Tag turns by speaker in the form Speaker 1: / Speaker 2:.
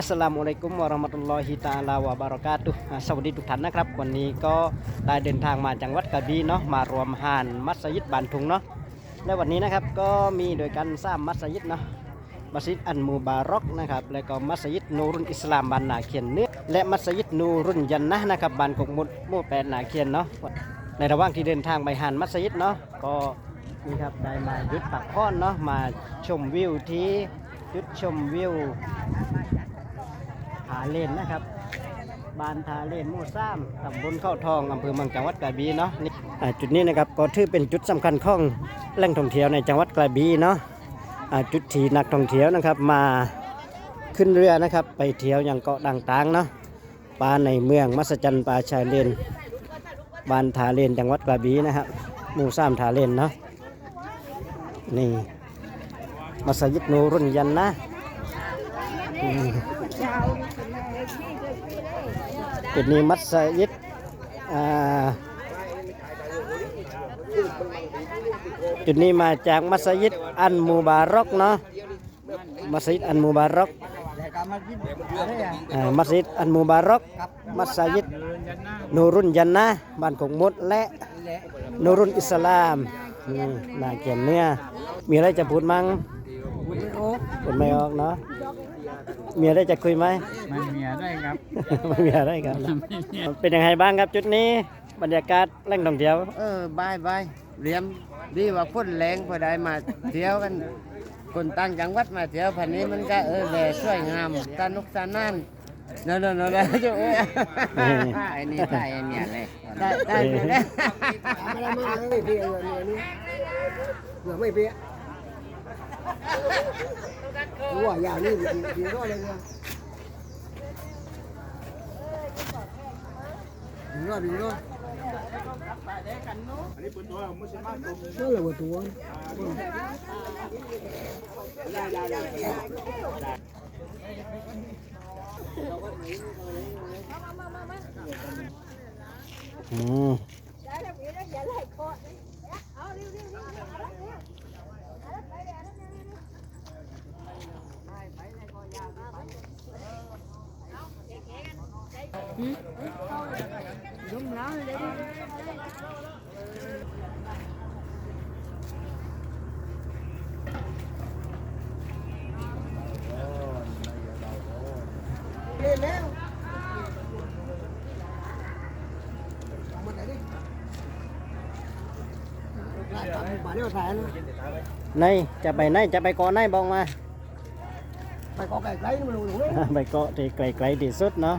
Speaker 1: อัสลามุอะลัยกุมวะเราะห์มะตุลลอฮิตะอาลาวะบารอกาตุสวัสดีทุกท่านนะครับ วันนี้ก็ได้เดินทางมาจังหวัดกระบี่เนาะมารวมหานมัสยิดบานทุงเนาะและวันนี้นะครับก็มีโดยกันสร้างมัสยิดเนาะมัสยิดอันมูบารอกนะครับแล้วก็มัสยิดนูรุนอิสลามบานนาเขียนเนื้อและมัสยิดนูรุนยันนะนะครับบานกกมุดมู่แปดนาเขียนเนาะในระหว่างที่เดินทางไปหานมัสยิดเนาะก็นี่ครับได้มาหยุดปักพ้อนเนาะมาชมวิวที่จุดชมวิว ทาเลนนะครับ บ้านทาเลนหมู่ซ้ำตำบลเข้าทองอำเภอเมืองจังหวัดกระบี่เนาะนี่อ่าจุดนี้นะครับก็ถือเป็นจุดสำคัญของแหล่งท่องเที่ยวในจังหวัดกระบี่เนาะอ่าจุดที่นักท่องเที่ยวนะครับมาขึ้นเรือนะครับ ไปเที่ยวอย่างเกาะต่างๆเนาะปลาในเมืองมัสจันปลาชายเลนบ้านทาเลนจังหวัดกระบี่นะครับหมู่ซ้ำทาเลนเนาะนี่มัสยิดนูรุนยันนะ จุดนี้มัสยิดจุดนี้มาจากมัสยิดอันมูบารอกเนาะมัสยิดอันมูบารอกมัสยิดอันมูบารอกมัสยิดนูรุนยันนะบ้านของมดและนูรุนอิสลามนี่นาเกียนเนี่ยมีอะไรจะพูดมั้ง พูดไม่ออกเนาะมีอะไรจะคุยไหม
Speaker 2: มันเมียได้ครับ
Speaker 1: ไม่มีอะไรครับ เป็นยังไงบ้างครับจุดนี้ บรรยากาศแหล่งท่องเที่ยว
Speaker 3: เออบายบายเรียมดีว่าพ่นแรงพอได้มาเที่ยวกัน คนต่างจังหวัดมาเที่ยวพันนี้มันก็เออแหล่สวยงามสนุกสนานนั่นนั่นนั่นจุ๊เอ้ย
Speaker 2: ไอ้นี่ได้ไอ้เนี่ยเลย
Speaker 3: ได้ได้ได้
Speaker 4: ไม่ได้มาไม่เปียกเลยเนี่ยเหลือไม่เปีย กว่าอย่างนี้ดีร้อยเลยนี่ยดีร้อยดีร้อยนั่นแหละว่าตัว
Speaker 1: อืมในจะไปไหนจะไปเกาะไหนบอกมา
Speaker 4: ไปก็ไก่ไก่มันลงเลย
Speaker 1: ไปเกาะที่ไกลๆที่สุดเนาะ